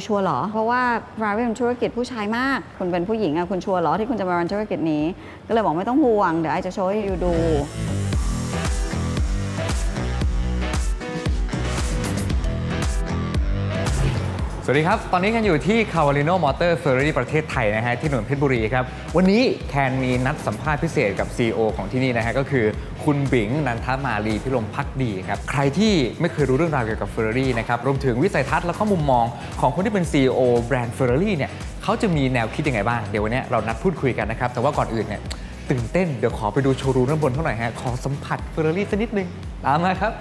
อยู่ชัวร์เหรอ เพราะว่า Ferrari เป็นธุรกิจผู้ชายมาก คุณเป็นผู้หญิงอะคุณชัวร์เหรอที่คุณจะมารันธุรกิจนี้ ก็เลยบอกไม่ต้องห่วง เดี๋ยวไอจะโชว์ให้ยูดู วัสดีครับ ตอนนี้กันอยู่ที่ c a v a l i n o Motor Ferrari ประเทศไทยนะฮะที่ถนนเพชรบุรีครับ วันนี้แคนมีนัดสัมภาษณ์พิเศษกับ CEO ของที่นี่นะฮะก็คือคุณบิงนันทมาลีพิรมพักดีครับ ใครที่ไม่เคยรู้เรื่องราวเกี่ยวกับ Ferrari นะครับ รวมถึงวิสัยทัศน์และก็มุมมองของคนที่เป็น CEO แบรนด์ Ferrari เนี่ยเขาจะมีแนวคิดยังไงบ้าง เดี๋ยววันนี้เรานัดพูดคุยกันนะครับ แต่ว่าก่อนอื่นเนี่ยตื่นเต้น เดี๋ยวขอไปดูโชว์รูมด้านบนเท่าหน่อยฮะ ขอสัมผัส Ferrari สักนิดนึง ตามมาครับ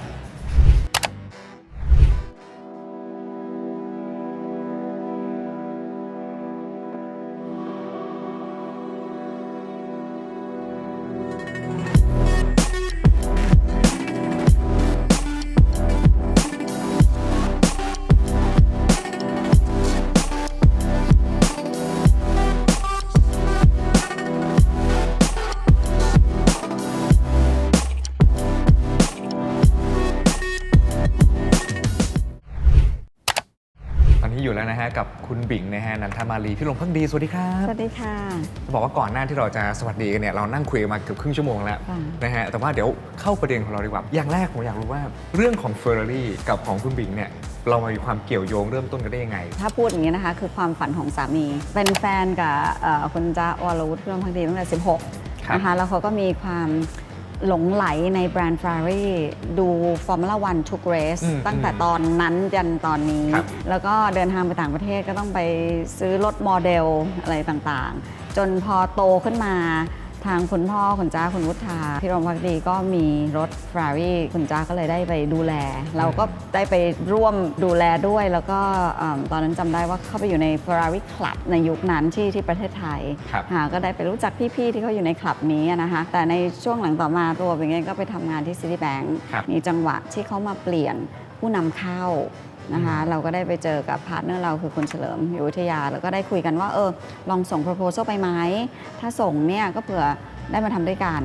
อนนี้อยู่แล้วนะฮะกับคุณบิงนะฮะนันทมาลีพิรมพักดีสวัสดีครับสวัสดีค่ะบอกว่าก่อนหน้าที่เราจะสวัสดีกันเนี่ยเรานั่งคุยกันมาเกือบครึ่งชั่วโมงแล้วค่ะนะฮะแต่ว่าเดี๋ยวเข้าประเด็นของเราดีกว่าอย่างแรกผมอยากรู้ว่าเรื่องของ Ferrari กับของคุณบิงเนี่ยเรามามีความเกี่ยวโยงเริ่มต้นกันได้ยังไง ถ้าพูดอย่างนี้นะคะ คือความฝันของสามี เป็นแฟนกับเอ่อคุณจ้าวรวุฒิเรื่องพักดีตั้งแต่ครับ16นะคะแล้วเขาก็มีความ หลงไหลในแบรนด์ Ferrari ดู Formula One ทุกเรส อืมตั้งแต่ตอนนั้นยันตอนนี้ ครับ แล้วก็เดินทางไปต่างประเทศก็ต้องไปซื้อรถโมเดลอะไรต่างๆ จนพอโตขึ้นมา ทางคุณพ่อคุณจ้าคุณวุฒาพี่รมพักดีก็มีรถ Ferrari คุณจ้าก็เลยได้ไปดูแล เราก็ได้ไปร่วมดูแลด้วย แล้วก็เอิ่มตอนนั้นจำได้ว่าเข้าไปอยู่ใน Ferrari Club ในยุคนั้นที่ที่ประเทศไทยครับค่ะก็ได้ไปรู้จักพี่ ๆ ที่เขาอยู่ในคลับนี้อะนะคะแต่ในช่วงหลังต่อมาตัวเป็นไงก็ไปทำงานที่ Citibank ครับมีจังหวะที่เขามาเปลี่ยนผู้นำเข้า นะคะเราก็ได้ไปเจอกับพาร์ทเนอร์เราคือคุณเฉลิมอยู่วิทยา แล้วก็ได้คุยกันว่าเออลองส่ง proposal ไปไหม ถ้าส่งเนี่ยก็เผื่อได้มาทำด้วยกัน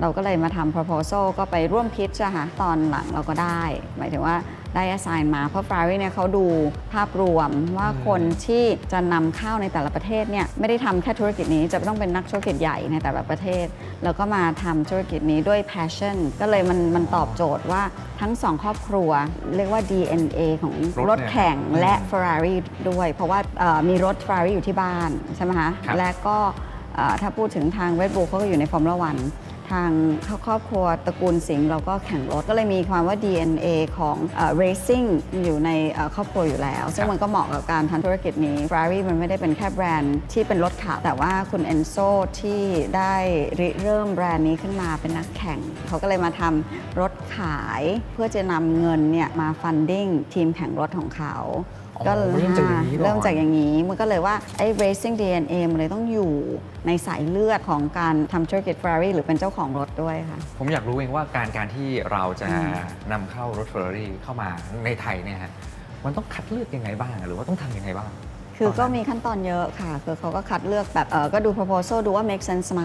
เราก็เลยมาทำ proposal ก็ไปร่วมพิชอะค่ะตอนหลังเราก็ได้ หมายถึงว่า ได้ assign มา เพราะ Ferrari เนี่ยเขาดูภาพรวมว่าคนที่จะนำเข้าในแต่ละประเทศเนี่ยไม่ได้ทำแค่ธุรกิจนี้จะต้องเป็นนักธุรกิจใหญ่ในแต่ละประเทศ แล้วก็มาทำธุรกิจนี้ด้วย passion ก็เลยมันมันตอบโจทย์ว่าทั้งสองครอบครัว เรียกว่า DNA ของรถรถเนี่ย แข่งและอืม Ferrari ด้วย เพราะว่าเอ่อมีรถ Ferrari อยู่ที่บ้าน ใช่ไหมคะ ครับ และก็เอ่อถ้าพูดถึงทาง Red Bull เขาก็อยู่ใน Formula One ทางครอบครัวตระกูลสิงห์เราก็แข่งรถก็เลยมีความว่า DNA ของเอ่อ racing อยู่ในเอ่อครอบครัวอยู่แล้ว ซึ่งมันก็เหมาะกับการทำธุรกิจนี้ Ferrari มันไม่ได้เป็นแค่แบรนด์ที่เป็นรถขับ แต่ว่าคุณเอนโซที่ได้ริเริ่มแบรนด์นี้ขึ้นมาเป็นนักแข่ง เขาก็เลยมาทำรถขายเพื่อจะนำเงินเนี่ยมา funding ทีมแข่งรถของเขาอ๋อ ก็เลยเริ่มจากอย่างนี้ก่อน เริ่มจากอย่างนี้ มันก็เลยว่าไอ้ racing DNA มันเลยต้องอยู่ในสายเลือดของการทำธุรกิจ Ferrari หรือเป็นเจ้าของรถด้วยค่ะ ผมอยากรู้เองว่าการการที่เราจะนำเข้ารถ Ferrari เข้ามาในไทยเนี่ยฮะมันต้องคัดเลือกยังไงบ้าง หรือว่าต้องทำยังไงบ้าง คือก็ตนนั้นมีขั้นตอนเยอะค่ะ คือเขาก็คัดเลือกแบบเออก็ดู proposal ดูว่า make sense ไหม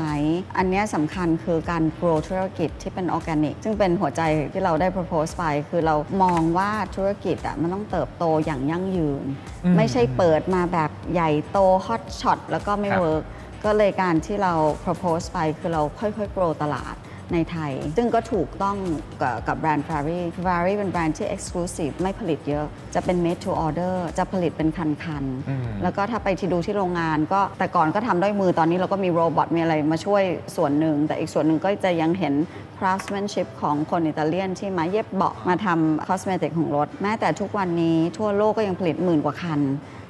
อันเนี้ยสำคัญคือการ grow ธุรกิจที่เป็น organic ซึ่งเป็นหัวใจที่เราได้ propose ไป คือเรามองว่าธุรกิจอะมันต้องเติบโตอย่างยั่งยืน อืม ไม่ใช่เปิดมาแบบใหญ่โต hot shot แล้วก็ไม่ ครับเวิร์กก็เลยการที่เรา propose ไปคือเราค่อยๆ grow ตลาด ในไทย ซึ่งก็ถูกต้องกับกับแบรนด์ Ferrari Ferrari เป็นแบรนด์ที่ exclusive ไม่ผลิตเยอะ จะเป็น made to order จะผลิตเป็นคันอืมๆแล้วก็ถ้าไปที่ดูที่โรงงานก็แต่ก่อนก็ทำด้วยมือตอนนี้เราก็มีโรบอทมีอะไรมาช่วยส่วนหนึ่ง แต่อีกส่วนหนึ่งก็จะยังเห็น craftsmanship ของคนอิตาเลียนที่มาเย็บเบาะมาทำ cosmetic ของรถ แม้แต่ทุกวันนี้ทั่วโลกก็ยังผลิตหมื่นกว่าคัน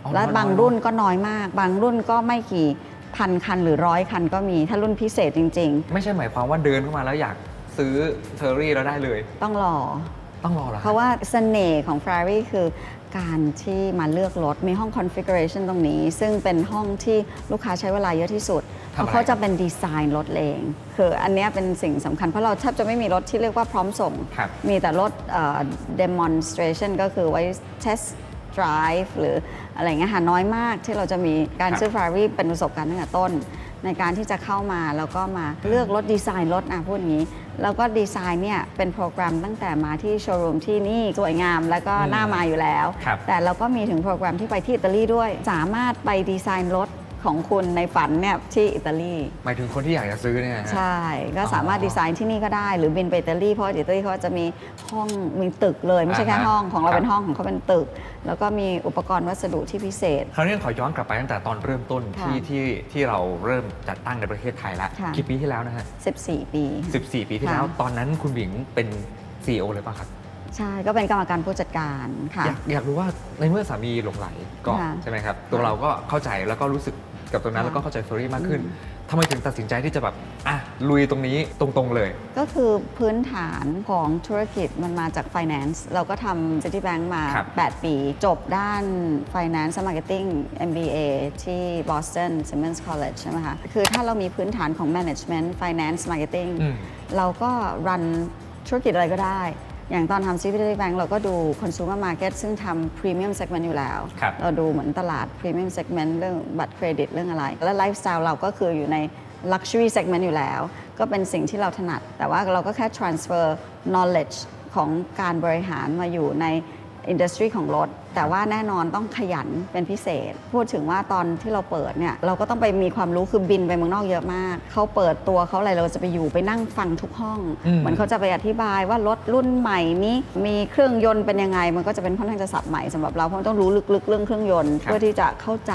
อ๋อและน้อยบางๆรุ่นก็น้อยมาก บางรุ่นก็ไม่กี่ พันคันหรือร้อยคันก็มีถ้ารุ่นพิเศษจริง ไม่ใช่หมายความว่าเดินเข้ามาแล้วอยากซื้อ Ferrari แล้วได้เลย ๆ ต้องรอ ต้องรอเหรอเพราะว่าเสน่ห์ของ Ferrari คือการที่มาเลือกรถ มีห้อง configuration ตรงนี้ ซึ่งเป็นห้องที่ลูกค้าใช้เวลาเยอะที่สุด เพทำอะไรราะเขาจะเป็นดีไซน์รถเอง คืออันเนี้ยเป็นสิ่งสำคัญ เพราะเราแทบจะไม่มีรถที่เรียกว่าพร้อมส่ง ครับ มีแต่รถเอ่อ demonstration ก็คือไว้ test drive หรืออะไรเงี้ยค่ะน้อยมากที่เราจะมีการครับ ซื้อ Ferrari เป็นประสบการณ์ตั้งแต่ต้น ในการที่จะเข้ามาแล้วก็มาเลือกรถดีไซน์รถอะพูดอย่างนี้ แล้วก็ดีไซน์เนี่ยเป็นโปรแกรมตั้งแต่มาที่โชว์รูมที่นี่สวยงามแล้วก็อืมน่ามาอยู่แล้ว ครับ แต่เราก็มีถึงโปรแกรมที่ไปที่อิตาลีด้วย สามารถไปดีไซน์รถ ของคุณในฝันเนี่ยที่อิตาลีหมายถึงคนที่อยากจะซื้อเนี่ยนะฮะ ใช่ ก็สามารถอ๋อดีไซน์ที่นี่ก็ได้ หรือบินไปอิตาลีเพราะอิตาลีเขาจะมีห้องมีตึกเลยไม่ใช่แค่อ่าฮะห้องของเราครับ เป็นห้องของเขาเป็นตึก แล้วก็มีอุปกรณ์วัสดุที่พิเศษ คราวนี้ขอย้อนกลับไปตั้งแต่ตอนเริ่มต้นค่ะที่ที่ที่เราเริ่มจัดตั้งในประเทศไทยแล้วค่ะ กี่ปีที่แล้วนะฮะ14 ปี 14 ปีที่ค่ะแล้วตอนนั้นคุณหญิงเป็น CEO เลยป่ะครับ ใช่ก็เป็นกรรมการผู้จัดการค่ะ อยากอยากรู้ว่าในเมื่อสามีหลงไหลก่อนค่ะ ใช่ไหมครับ ตัวเราก็เข้าใจแล้วก็รู้สึก กับตรงนั้นค่ะแล้วก็เข้าใจเฟอร์รี่มากขึ้นอืมทำไมถึงตัดสินใจที่จะแบบอะลุยตรงนี้ตรงๆเลย ก็คือพื้นฐานของธุรกิจมันมาจาก Finance เราก็ทำ Citibank มา ครับ 8 ปี จบด้าน Finance และ Marketing MBA ที่ Boston Simmons College ใช่ไหมคะ คือถ้าเรามีพื้นฐานของ Management Finance Marketing อืม เราก็รันธุรกิจอะไรก็ได้ อย่างตอนทำ Citibank เราก็ดู Consumer Market ซึ่งทำ Premium Segment อยู่แล้ว ครับเราดูเหมือนตลาด Premium Segment เรื่องบัตรเครดิตเรื่องอะไร และไลฟ์สไตล์เราก็คืออยู่ใน Luxury Segment อยู่แล้ว ก็เป็นสิ่งที่เราถนัด แต่ว่าเราก็แค่ transfer knowledge ของการบริหารมาอยู่ในอินดัสทรีของรถแต่ว่าแน่นอนต้องขยันเป็นพิเศษ พูดถึงว่าตอนที่เราเปิดเนี่ยเราก็ต้องไปมีความรู้คือบินไปเมืองนอกเยอะมาก เขาเปิดตัวเขาอะไรเราจะไปอยู่ไปนั่งฟังทุกห้องอืมเหมือนเขาจะไปอธิบายว่ารถรุ่นใหม่นี้มีเครื่องยนต์เป็นยังไง มันก็จะเป็นค่อนข้างจะสับใหม่สำหรับเราเพราะมันต้องรู้ลึกๆเรื่องเครื่องยนต์ครับเพื่อที่จะเข้าใจ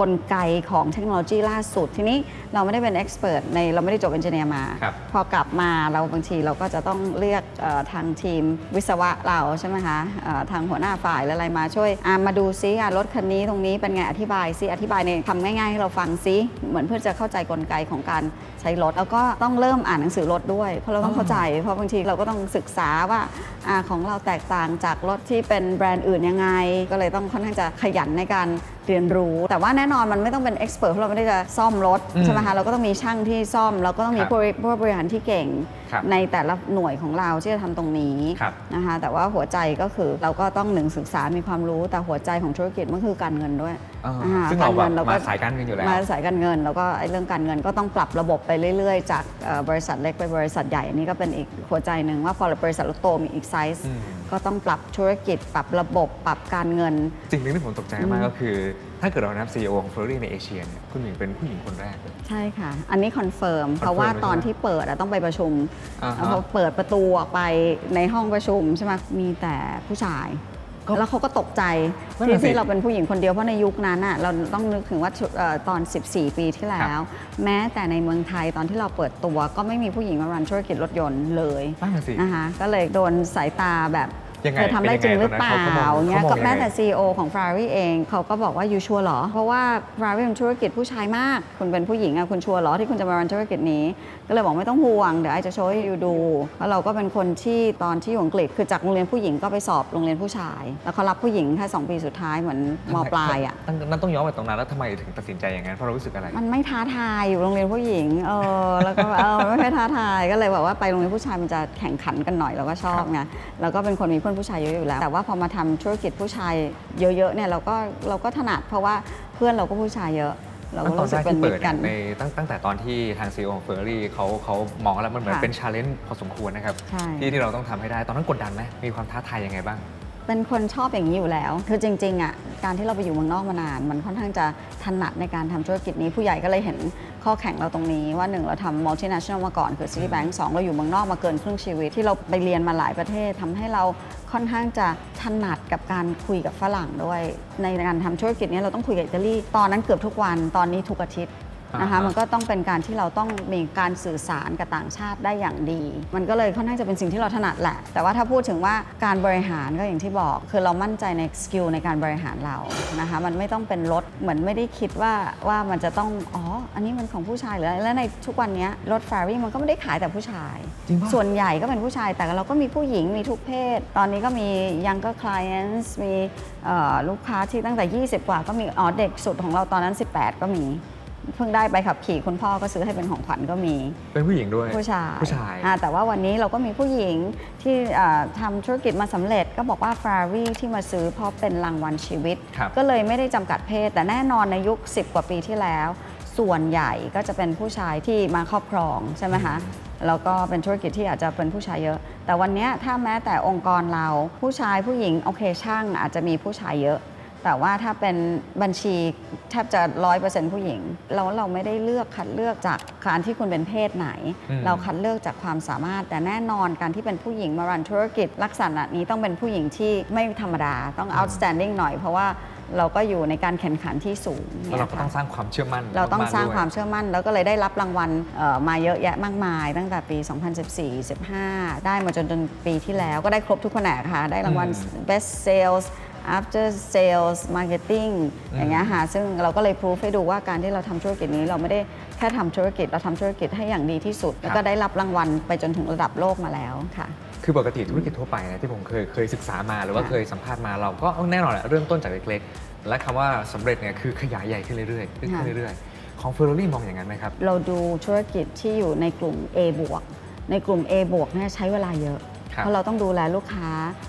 กลไกของเทคโนโลยีล่าสุดทีนี้เราไม่ได้เป็นเอ็กซ์เพรสในเราไม่ได้จบเอนจิเนียร์มาครับพอกลับมาเราบางทีเราก็จะต้องเรียกเอ่อทางทีมวิศวะเราใช่ไหมคะเอ่อทางหัวหน้าฝ่ายหรืออะไรมาช่วยอะมาดูซิอะรถคันนี้ตรงนี้เป็นไงอธิบายซิอธิบายในคำง่ายๆให้เราฟังซิเหมือนเพื่อจะเข้าใจกลไกของการใช้รถแล้วก็ต้องเริ่มอ่านหนังสือรถด้วย เพราะเราต้องเข้าใจเพราะบางทีเราก็ต้องศึกษาว่าอาของเราแตกต่างจากรถที่เป็นแบรนด์อื่นยังไง ก็เลยต้องค่อนข้างจะขยันในการ เรียนรู้ แต่ว่าแน่นอนมันไม่ต้องเป็นเอ็กซ์เพรสเพราะเราไม่ได้จะซ่อมรถอืมใช่ไหมคะเราก็ต้องมีช่างที่ซ่อมเราก็ต้องมีครับผู้บริผู้บริหารที่เก่ง ครับในแต่ละหน่วยของเราที่จะทำตรงนี้ครับ นะคะแต่ว่าหัวใจก็คือเราก็ต้องหนึ่งศึกษามีความรู้แต่หัวใจของธุรกิจมันคือการเงินด้วย อ่าอ่ซึ่งเราแบบกงินมาสายการเงินอยู่แล้ว มาสายการเงิน แล้วก็ไอ้เรื่องการเงินก็ต้องปรับระบบไปเรื่อยๆ จากเอ่อบริษัทเล็กไปบริษัทใหญ่อันนี่ก็เป็นอีกหัวใจหนึ่งว่าพอบริษัทเราโตมีอีกไซส์อืม ก็ต้องปรับธุรกิจ ปรับระบบ ปรับการเงินสิ่งหนึ่งที่ผมตกใจมากอืมก็คือ ถ้าเกิดเรานับ CEO ของเฟอร์รี่ในเอเชียเนี่ยคุณหญิงเป็นผู้หญิงคนแรกเลย ใช่ค่ะ อันนี้คอนเฟิร์ม เพราะว่าตอนที่เปิดอะต้องไปประชุมอ่าฮะแล้วพอเปิดประตูออกไปในห้องประชุมใช่ไหมมีแต่ผู้ชายก็ แล้วเขาก็ตกใจนั่นที่น่ะสิที่เราเป็นผู้หญิงคนเดียวเพราะในยุคนั้นอะเราต้องนึกถึงว่าเอ่อตอน 14 ปีที่แล้ว แม้แต่ในเมืองไทยตอนที่เราเปิดตัว ก็ไม่มีผู้หญิงมารันธุรกิจรถยนต์เลยนั่นน่ะสินะคะก็เลยโดนสายตาแบบ ยังไงเธอทำได้จริงหรือเปล่าเป็นยังไงตอนนั้นเขาเขามองเงี้ยเขามองก็แม้ยังไงแต่ CEO ของ Ferrari เองเขาก็บอกว่ายูชัวร์เหรอ เพราะว่า Ferrari เป็นธุรกิจผู้ชายมาก คุณเป็นผู้หญิงอะคุณชัวร์เหรอที่คุณจะมารันธุรกิจนี้ ก็เลยบอกไม่ต้องห่วง เดี๋ยวไอจะโชว์ให้ยูดู แล้วเราก็เป็นคนที่ตอนที่อยู่อังกฤษคือจากโรงเรียนผู้หญิงก็ไปสอบโรงเรียนผู้ชาย แล้วเขารับผู้หญิงแค่สองปีสุดท้ายเหมือนมปลายอะนั่นนั่นต้องย้อนไปตรงนั้นแล้วทำไมถึงตัดสินใจอย่างนั้นเพราะเรารู้สึกอะไร มันไม่ท้าทายอยู่โรงเรียนผู้หญิงเออแล้วก็เออมันไม่ค่อยท้าทายก็เลยแบบว่าไปโรงเรียนผู้ชายมันจะแข่งขันกันหน่อยเราก็ชอบไงแล้วก็เป็นคนมีเพื่อนผู้ชายเยอะอยู่แล้ว แต่ว่าพอมาทำธุรกิจผู้ชายเยอะๆเนี่ยเราก็เราก็ถนัดเพราะว่าเพื่อนเราก็ผู้ชายเยอะ เราก็ตอนรู้สึแรกกเป็นที่มิเปิตดรกันในตั้งตั้งแต่ตอนที่ทาง CEO ของเฟอร์รี่เขาเขามองแล้วมันเหมือนค่ะเป็นชาเลนจ์พอสมควรนะครับใช่ที่ที่เราต้องทำให้ได้ตอนนั้นกดดันไหมมีความท้าทายยังไงบ้าง เป็นคนชอบอย่างนี้อยู่แล้ว คือจริงๆอะการที่เราไปอยู่เมืองนอกมานาน มันค่อนข้างจะถนัดในการทำธุรกิจนี้ ผู้ใหญ่ก็เลยเห็นข้อแข่งเราตรงนี้ว่าหนึ่งเราทำ multinational มาก่อน คือ Citibank สองเราอยู่เมืองนอกมาเกินครึ่งชีวิต ที่เราไปเรียนมาหลายประเทศทำให้เราค่อนข้างจะถนัดกับการคุยกับฝรั่งด้วย ในการทำธุรกิจนี้เราต้องคุยกับอิตาลีตอนนั้นเกือบทุกวันตอนนี้ทุกอาทิตย์ นะคะอ่าฮะมันก็ต้องเป็นการที่เราต้องมีการสื่อสารกับต่างชาติได้อย่างดี มันก็เลยค่อนข้างจะเป็นสิ่งที่เราถนัดแหละ แต่ว่าถ้าพูดถึงว่าการบริหารก็อย่างที่บอก คือเรามั่นใจในสกิลในการบริหารเรานะคะมันไม่ต้องเป็นรถเหมือนไม่ได้คิดว่าว่ามันจะต้องอ๋ออันนี้มันของผู้ชายหรืออะไรและในทุกวันนี้รถ f ฟ r รี่มันก็ไม่ได้ขายแต่ผู้ชายจริงปะส่วนใหญ่ก็เป็นผู้ชายแต่เราก็มีผู้หญิงมีทุกเพศ ตอนนี้ก็มี younger clients มีเอ่อลูกค้าที่ตั้งแต่ 20 กว่าก็มีอ๋อเด็กสุดของเราตอนนั้น 18 ก็มี เพิ่งได้ใบขับขี่คุณพ่อก็ซื้อให้เป็นของขวัญก็มี เป็นผู้หญิงด้วยผู้ชายผู้ชายอ่แต่ว่าวันนี้เราก็มีผู้หญิงที่อ่าทำธุรกิจมาสำเร็จ ก็บอกว่า f ฟ r รี่ที่มาซื้อเพราะเป็นรางวัลชีวิต ครับก็เลยไม่ได้จำกัดเพศ แต่แน่นอนในยุค 10 กว่าปีที่แล้ว ส่วนใหญ่ก็จะเป็นผู้ชายที่มาครอบครองใช่ไหมคะแล้วก็เป็นธุรกิจที่อาจจะเป็นผู้ชายเยอะ แต่วันเนี้ยถ้าแม้แต่องค์กรเราผู้ชายผู้หญิงโอเคช่างอาจจะมีผู้ชายเยอะ แต่ว่าถ้าเป็นบัญชีแทบจะร้อยเปอร์เซ็นต์ผู้หญิงเราเราไม่ได้เลือกคัดเลือกจากการที่คุณเป็นเพศไหน อืม เราคัดเลือกจากความสามารถ แต่แน่นอนการที่เป็นผู้หญิงมารันธุรกิจ ลักษณะนี้ต้องเป็นผู้หญิงที่ไม่ธรรมดาต้อง outstanding หน่อย เพราะว่าเราก็อยู่ในการแข่งขันที่สูงแล้วเราก็นี่ยค่ะต้องสร้างความเชื่อมั่นเราต้องกๆสร้างด้วยความเชื่อมั่น แล้วก็เลยได้รับรางวัลเอ่อมาเยอะแยะมากมาย ตั้งแต่ปี 2014 15 ได้มาจนจนปีที่แล้วก็ได้ครบทุกแผนกค่ะ ได้รางวัลอืม best sales after sales marketing อย่างเงี้ยค่ะซึ่งเราก็เลยพิสูจให้ดูว่าการที่เราทำธุรกิจนี้เราไม่ได้แค่ทำธุรกิจเราทำธุรกิจให้อย่างดีที่สุด แล้วก็ได้รับรางวัลไปจนถึงระดับโลกมาแล้วค่ะ คือปกติธุรกิจทั่วไปนะที่ผมเคยเคยศึกษามาหรือว่าค่ะเคยสัมภาษณ์มาเราก็แน่นอนแหละเริ่มต้นจากเล็กๆ และคำว่าสำเร็จเนี่ยคือขยายใหญ่ขึ้นเรื่อยๆขึ้นค่ะ เรื่อยๆ ของ Ferrari มองอย่างนั้นไหมครับ เราดูธุรกิจที่อยู่ในกลุ่ม A บวกในกลุ่ม A บวกเนี่ยใช้เวลาเยอะ ครับเพราะเราต้องดูแลลูกค้า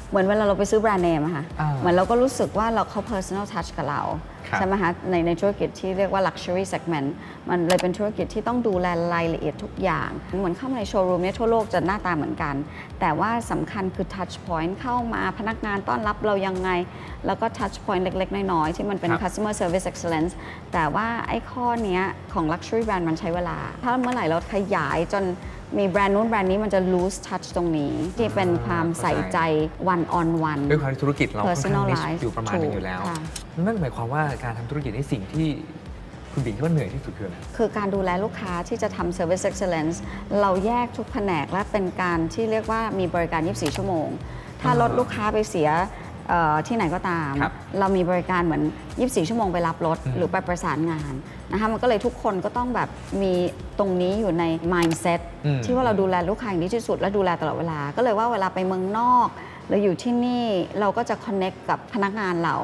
เหมือนเวลาเราไปซื้อแบรนด์เนมอะค่ะอ่าเหมือนเราก็รู้สึกว่าเราเขา personal touch กับเราครับใช่ไหมคะในในธุรกิจที่เรียกว่า luxury segment มันเลยเป็นธุรกิจที่ต้องดูแลรายละเอียดทุกอย่าง เหมือนเข้ามาในโชว์รูมเนี่ยทั่วโลกจะหน้าตาเหมือนกัน แต่ว่าสำคัญคือ touch point เข้ามาพนักงานต้อนรับเรายังไง แล้วก็ touch point เล็ก ๆ น้อยๆ ที่มันเป็น ครับ customer service excellence แต่ว่าไอ้ข้อเนี้ยของ luxury brand มันใช้เวลา ถ้าเมื่อไหร่เราขยายจน มีแบรนด์นู้นแบรนด์นี้มันจะ lose touch ตรงนี้ ที่เป็นความใส่ใจ one on one ด้วยความที่ธุรกิจเราค่อนข้างนิช personalize อยู่ประมาณหนึงอยู่แล้วถูกค่ะนั่นหมายความว่าการทำธุรกิจในสิ่งที่คุณบิงคิดว่าเหนื่อยที่สุดคืออะไรคือการดูแลลูกค้าที่จะทำ service excellence เราแยกทุกแผนกและเป็นการที่เรียกว่ามีบริการ 24 ชั่วโมง ถ้ารถลูกค้าไปเสีย เอ่อที่ไหนก็ตาม ครับเรามีบริการเหมือน 24 ชั่วโมงไปรับรถ อืม หรือไปประสานงานนะคะมันก็เลยทุกคนก็ต้องแบบมีตรงนี้อยู่ใน mindset อืม ที่ว่าเราดูแลลูกค้าอย่างดีที่สุดและดูแลตลอดเวลา ก็เลยว่าเวลาไปเมืองนอก หรืออยู่ที่นี่เราก็จะ connect กับพนักงานเรา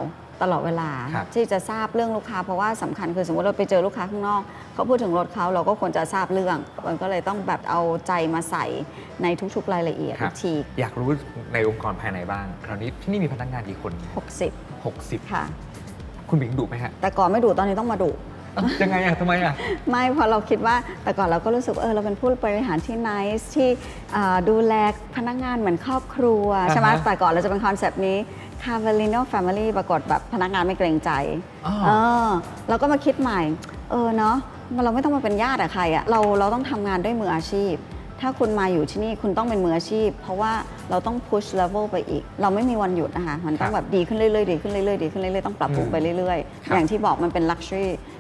ตลอดเวลา ครับที่จะทราบเรื่องลูกค้าเพราะว่าสำคัญคือสมมติเราไปเจอลูกค้าข้างนอก เขาพูดถึงรถเขาเราก็ควรจะทราบเรื่องมันก็เลยต้องแบบเอาใจมาใส่ในทุกๆ รายละเอียดครับทีอยากรู้ในองค์กรภายในบ้าง คราวนี้ที่นี่มีพนักงานกี่คน 60 60 ค่ะ คุณบิงดุไหมฮะแต่ก่อนไม่ดูตอนนี้ต้องมาดูเอ้ายังไงอะทำไมอะไม่เพราะเราคิดว่าแต่ก่อนเราก็รู้สึกว่าเออเราเป็นผู้บริหารที่ nice ที่เอ่อดูแลพนักงานเหมือนครอบครัว ใช่ไหมอ่าฮะแต่ก่อนเราจะเป็นคอนเซปต์นี้ Cavallino Family ปรากฏแบบพนักงานไม่เกรงใจอ๋อ เออเราก็มาคิดใหม่ เออเนาะเราไม่ต้องมาเป็นญาติกับใครอะเราเราต้องทำงานด้วยมืออาชีพ ถ้าคุณมาอยู่ที่นี่คุณต้องเป็นมืออาชีพ เพราะว่าเราต้อง push level ไปอีก เราไม่มีวันหยุดนะคะมันต้องครับแบบดีขึ้นเรื่อยๆดีขึ้นเรื่อยๆดีขึ้นเรื่อยๆต้องปรับปรุงไปเรื่อยครับๆอย่างที่บอกมันเป็น luxury อืม brand luxury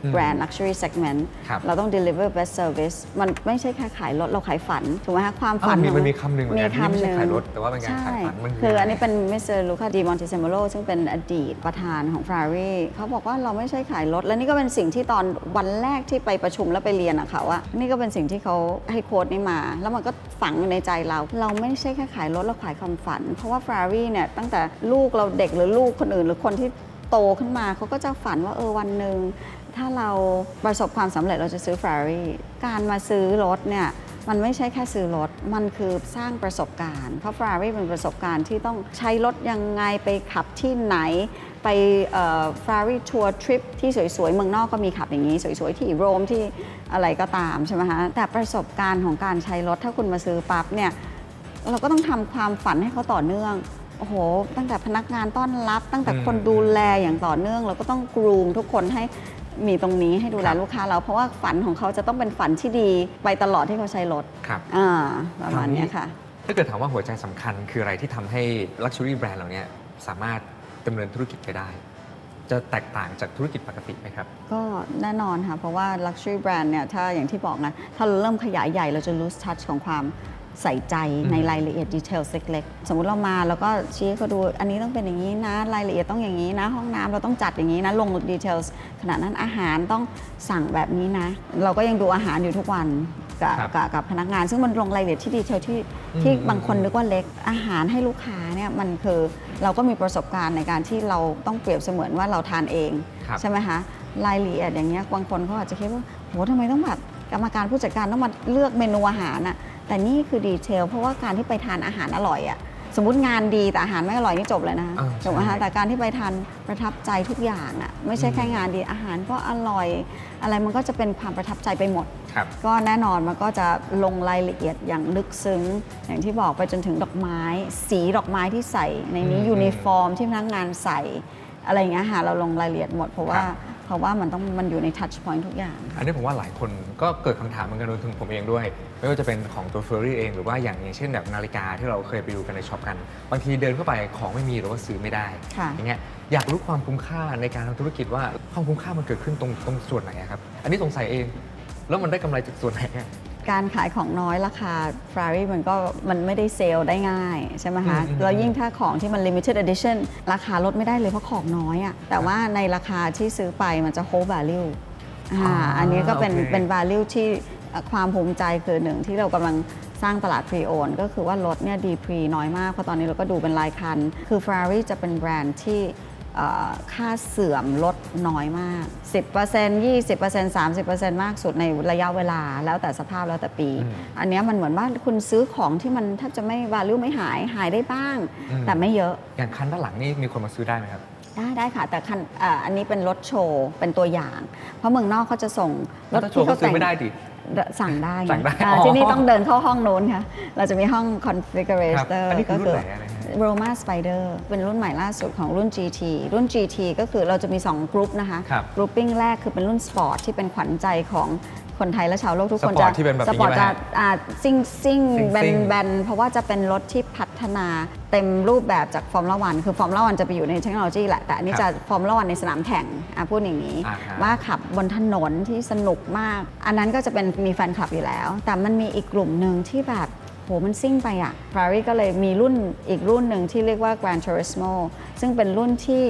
segment ครับเราต้อง deliver best service มันไม่ใช่แค่ขายรถเราขายฝัน ถูกไหมคะความฝันอ่ามีของมันมีคำหนึ่งเหมือนกันที่ไม่ใช่หขายรถแต่ว่าเป็นการขายฝันใช่มันคือคืออะไรอันนี้เป็นมิสเตอร์ลูคาดีมอนติเซมโลซึ่งเป็นอดีตประธานของ Ferrari เขาบอกว่าเราไม่ใช่ขายรถ และนี่ก็เป็นสิ่งที่ตอนวันแรกที่ไปประชุมแล้วไปเรียนอะเขาว่า นี่ก็เป็นสิ่งที่เขาให้โค้ดนี้มา แล้วมันก็ฝังอยู่ในใจเรา เราไม่ใช่แค่ขายรถเราขายความฝัน เพราะว่า Ferrari เนี่ยตั้งแต่ลูกเราเด็กหรือลูกคนอื่น หรือคนที่โตขึ้นมาเขาก็จะฝันว่าเออวันหนึ่ง ถ้าเราประสบความสำเร็จเราจะซื้อ Ferrari การมาซื้อรถเนี่ยมันไม่ใช่แค่ซื้อรถ มันคือสร้างประสบการณ์ เพราะ Ferrari เป็นประสบการณ์ที่ต้องใช้รถยังไงไปขับที่ไหน ไปเอ่อ Ferrari ทัวร์ทริปที่สวยๆ เมืองนอกก็มีขับอย่างนี้ สวยๆ ที่โรมที่อะไรก็ตามใช่ไหมคะแต่ประสบการณ์ของการใช้รถ ถ้าคุณมาซื้อปั๊บเนี่ยเราก็ต้องทำความฝันให้เขาต่อเนื่องโอ้โห ตั้งแต่พนักงานต้อนรับ ตั้งแต่คนดูแลอย่างต่อเนื่อง เราก็ต้องกรูมทุกคนให้ มีตรงนี้ให้ดูแลครับลูกค้าเรา เพราะว่าฝันของเขาจะต้องเป็นฝันที่ดีไปตลอดที่เขาใช้รถครับ อ่าประมาณเนี้ยค่ะ ถ้าเกิดถามว่าหัวใจสำคัญคืออะไรที่ทำให้ Luxury Brand เหล่านี้สามารถดำเนินธุรกิจไปได้ จะแตกต่างจากธุรกิจปกติไหมครับ ก็แน่นอนค่ะ เพราะว่า luxury brand เนี่ย ถ้าอย่างที่บอกนะ ถ้าเราเริ่มขยายใหญ่เราจะ lose touch ของความ ใส่ใจอืมในรายละเอียดดีเทลเล็กๆ สมมุติเรามาแล้วก็ชี้ให้เขาดูอันนี้ต้องเป็นอย่างนี้นะ รายละเอียดต้องอย่างนี้นะ ห้องน้ำเราต้องจัดอย่างนี้นะ ลงดีเทลขณะนั้นอาหารต้องสั่งแบบนี้นะ เราก็ยังดูอาหารอยู่ทุกวันกับครับกับกับพนักงาน ซึ่งมันลงรายละเอียดที่ดีเทลที่อืมที่บางคนนึกว่าเล็กอาหารให้ลูกค้าเนี่ยมันคือเราก็มีประสบการณ์ในการที่เราต้องเปรียบเสมือนว่าเราทานเองครับใช่ไหมคะรายละเอียดอย่างเงี้ยบางคนเขาอาจจะคิดว่าโหทำไมต้องแบบกรรมการผู้จัดการต้องมาเลือกเมนูอาหารอะ แต่นี่คือดีเทลเพราะว่าการที่ไปทานอาหารอร่อยอะสมมติงานดีแต่อาหารไม่อร่อยนี่จบเลยนะคะอ่าถูกไหมใช่คะแต่การที่ไปทานประทับใจทุกอย่างอะไม่ใช่แค่งานดีอาหารก็อร่อย อะไรมันก็จะเป็นความประทับใจไปหมด ครับ ก็แน่นอนมันก็จะลงรายละเอียดอย่างลึกซึ้ง อย่างที่บอกไปจนถึงดอกไม้ สีดอกไม้ที่ใส่ในนี้อืมยูนิฟอร์มที่พนักงานใส่อะไรอย่างเงี้ยค่ะเราลงรายละเอียดหมด เพราะว่าครับเพ ราะว่ามันต้องมันอยู่ในทัชพอยต์ทุกอย่าง อันนี้ผมว่าหลายคนก็เกิดคำถามเหมือนกันรวมถึงผมเองด้วย ไม่ว่าจะเป็นของตัวเฟอร์รี่เองหรือว่าอย่างอย่างเช่นแบบนาฬิกาที่เราเคยไปดูกันในช็อปกัน บางทีเดินเข้าไปของไม่มีหรือว่าซื้อไม่ได้ ค่ะ อย่างเงี้ยอยากรู้ความคุ้มค่าในการทำธุรกิจว่าความคุ้มค่ามันเกิดขึ้นตรงตรงส่วนไหนอะครับ อันนี้สงสัยเองแล้วมันได้กำไรจากส่วนไหนอะ การขายของน้อยราคา f รารี่มันก็มันไม่ได้เซลล์ได้ง่าย ใช่ไหมคะอืมอืมแล้วยิ่งถ้าของที่มัน limited edition ราคาลดไม่ได้เลยเพราะของน้อยอะ่ะแต่ว่าในราคาที่ซื้อไปมันจะ hold value อ่าอันนี้ก็เป็นโอเคเป็น value ที่เอ่อความภูมิใจคือหนึ่งที่เรากำลังสร้างตลาด pre own ก็คือว่ารถเนี่ยดีพรีน้อยมาก เพราะตอนนี้เราก็ดูเป็นรายคัน คือ Ferrari จะเป็นแบรนด์ที่เอ่อ ค่าเสื่อมลดน้อยมาก 10% 20% 30%มากสุดในระยะเวลาแล้วแต่สภาพแล้วแต่ปีอืมอันเนี้ยมันเหมือนว่าคุณซื้อของที่มันแทบจะไม่ value ไม่หายหายได้บ้างอืมแต่ไม่เยอะ อย่างคันด้านหลังนี่มีคนมาซื้อได้ไหมครับ ได้ได้ค่ะ แต่คันอ่าอันนี้เป็นรถโชว์เป็นตัวอย่าง เพราะเมืองนอกเขาจะส่งรถถ้าโชว์ก็ซื้อไม่ได้ดิ สั่งได้ไสั่งได้อ่าอ๋อ ที่นี่ต้องเดินเข้าห้องโน้นค่ะ เราจะมีห้อง ครับ configurator อันนี้คือก็รุ่นไหนอะไรฮะ Roma Spider เป็นรุ่นใหม่ล่าสุดของรุ่น GT รุ่น GT ก็คือเราจะมี 2 กรุ๊ปนะคะครับ กรุ๊ปปิ้งแรกคือเป็นรุ่นสปอร์ตที่เป็นขวัญใจของคนไทยและชาวโลกทุกคนสปอร์จะตที่เป็นแบบสปอร์ตนี้ไหมจะฮะอ่าซิ่งซิ่งซิ่งแบนซิ่ง แบนเพราะว่าจะเป็นรถที่พัฒนาเต็มรูปแบบจากฟอร์มูล่าวัน คือฟอร์มูล่าวันจะไปอยู่ในเทคโนโลยีแหละ แต่อันนี้ครับจะฟอร์มูล่าวันในสนามแข่งอะพูดอย่างนี้ อ่าฮะ ว่าขับบนถนนที่สนุกมาก อันนั้นก็จะเป็นมีแฟนคลับอยู่แล้ว แต่มันมีอีกกลุ่มหนึ่งที่แบบ โหมันซิ่งไปอะ Ferrari ก็เลยมีรุ่นอีกรุ่นหนึ่งที่เรียกว่า Gran Turismo ซึ่งเป็นรุ่นที่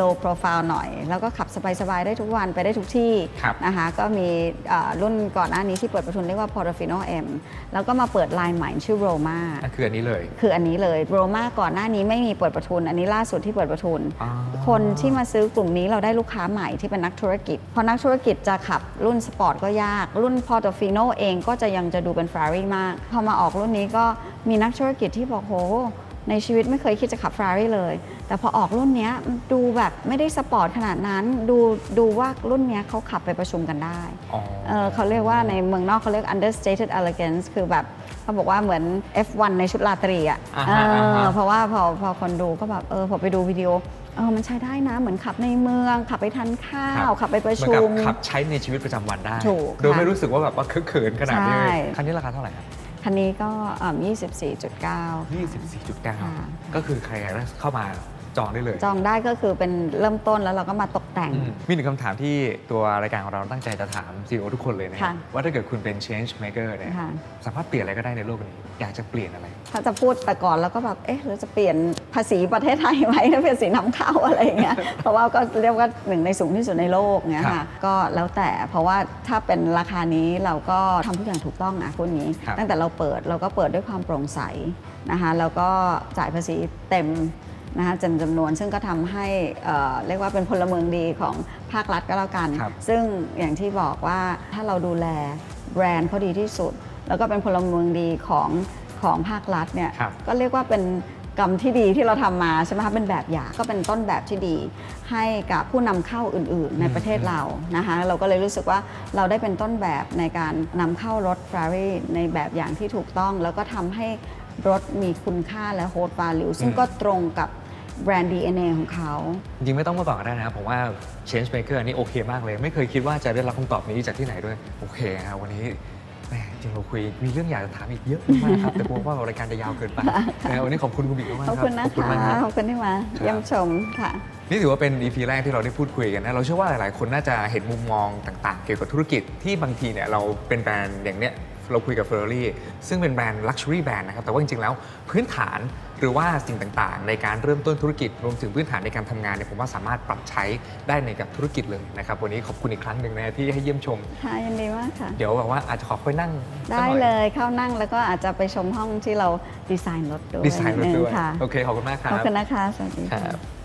low profile หน่อย แล้วก็ขับสบาย ๆ ได้ทุกวันไปได้ทุกที่ครับนะคะก็มีเอ่อรุ่นก่อนหน้านี้ที่เปิดประทุนเรียกว่า Portofino M แล้วก็มาเปิดไลน์ใหม่ชื่อ Roma นั่นคืออันนี้เลย คืออันนี้เลย Roma ก่อนหน้านี้ไม่มีเปิดประทุน อันนี้ล่าสุดที่เปิดประทุน อ๋อ คนที่มาซื้อกลุ่มนี้เราได้ลูกค้าใหม่ที่เป็นนักธุรกิจ พอนักธุรกิจจะขับรุ่นสปอร์ตก็ยาก รุ่น Portofino เองก็จะยังจะดูเป็น Ferrari มาก พอมาออกรุ่นนี้ก็มีนักธุรกิจที่บอกโห ในชีวิตไม่เคยคิดจะขับ Ferrari เลย แต่พอออกรุ่นเนี้ยดูแบบไม่ได้สปอร์ตขนาดนั้นดูดูว่ารุ่นเนี้ยเขาขับไปประชุมกันได้อ๋อเออเขาเรียกว่าในเมืองนอกเขาเรียก understated elegance คือแบบเขาบอกว่าเหมือน F1 ในชุดราตรีอะอ่าเอฮะอ่าฮะอเพราะว่าพอพอคนดูก็แบบเออพอไปดูวิดีโอเออมันใช้ได้นะ เหมือนขับในเมือง ขับไปทานข้าว ขับไปประเหมือนชุกับมขับใช้ในชีวิตประจำวันได้ถูกโดยค่ะไม่รู้สึกว่าแบบว่าคึกเขินขนาดนี้ใช่คันนี้ราคาเท่าไหร่ครับ คันนี้ก็อ่า24.9 24.9 ก็คือใครอยากได้เข้ามา จองได้เลยจองได้ก็คือเป็นเริ่มต้นแล้วเราก็มาตกแต่ง อืมมีหนึ่งคำถามที่ตัวรายการของเราตั้งใจจะถาม CEO ทุกคนเลยนะครัค่ะบว่าถ้าเกิดคุณเป็น change maker เนี่ยค่ะ สามารถเปลี่ยนอะไรก็ได้ในโลกนี้ อยากจะเปลี่ยนอะไร ถ้าจะพูดแต่ก่อนแล้วก็แบบ เอ๊ะเราจะเปลี่ยนภาษีประเทศไทยไหมถ้าภาษีนำเข้าอะไรอย่างเงี้ย เพราะว่าก็เรียกว่าหนึ่งในสูงที่สุดในโลกเงี้ยครัค่ะบก็แล้วแต่เพราะว่าถ้าเป็นราคานี้เราก็ทำทุกอย่างถูกต้องนะพูดงี้ ครับตั้งแต่เราเปิดเราก็เปิดด้วยความโปร่งใสนะคะ แล้วก็จ่ายภาษีเต็ม นะคะจำจำนวนซึ่งก็ทำให้เอ่อเรียกว่าเป็นพลเมืองดีของภาครัฐก็แล้วกันครับซึ่งอย่างที่บอกว่าถ้าเราดูแลแบรนด์เขาดีที่สุด แล้วก็เป็นพลเมืองดีของของภาครัฐเนี่ยครับก็เรียกว่าเป็นกรรมที่ดีที่เราทำมาใช่ไหมคะเป็นแบบอย่างก็เป็นต้นแบบที่ดี ให้กับผู้นำเข้าอื่น ๆ ในประเทศเรานะคะเราก็เลยรู้สึกว่าเราได้เป็นต้นแบบในการนำเข้ารถ Ferrari ในแบบอย่างที่ถูกต้อง แล้วก็ทำให้รถมีคุณค่าและ hold value ซึ่งอืมก็ตรงกับ แบรนด์ DNA ของเขา จริงๆไม่ต้องมาบอกก็ได้นะครับผมว่า change maker อันนี้โอเคมากเลย ไม่เคยคิดว่าจะได้รับคำตอบนี้จากที่ไหนด้วย โอเคครับวันนี้แหมจริงเราคุยมีเรื่องอยากจะถามอีกเยอะมากครับ แต่กลัวว่ารายการจะยาวเกินไปนะครับวันนี้ขอบคุณคุณบิ๊กมากๆขอบครับคุณนะขอบคุณคะมากครับ ขอบคุณที่มาเยี่ยมชมค่ะ นี่ถือว่าเป็น EP แรกที่เราได้พูดคุยกันนะ เราเชื่อว่าหลาย ๆ คนน่าจะเห็นมุมมองต่าง ๆ เกี่ยวกับธุรกิจที่บางทีเนี่ยเราเป็นแบรนด์อย่างเนี้ยเราคุยกับ Ferrari ซึ่งเป็นแบรนด์ Luxury แบรนด์นะครับ แต่ว่าจริง ๆ แล้วพื้นฐาน หรือว่าสิ่งต่างๆ ในการเริ่มต้นธุรกิจรวมถึงพื้นฐานในการทำงานเนี่ยผมว่าสามารถปรับใช้ได้ในกับธุรกิจเลยนะครับวันนี้ขอบคุณอีกครั้งหนึ่งนะที่ให้เยี่ยมชมค่ะยินดีมากค่ะ เดี๋ยวแบบว่าอาจจะขอค่อยนั่งสักได้หน่อเลยเข้านั่งแล้วก็อาจจะไปชมห้องที่เราดีไซน์รถด้วยดีไซน์รถด้วยค่ะโอเคขอบคุณมากครัขอบบคุณนะคะสวัสดีคค่ะรับ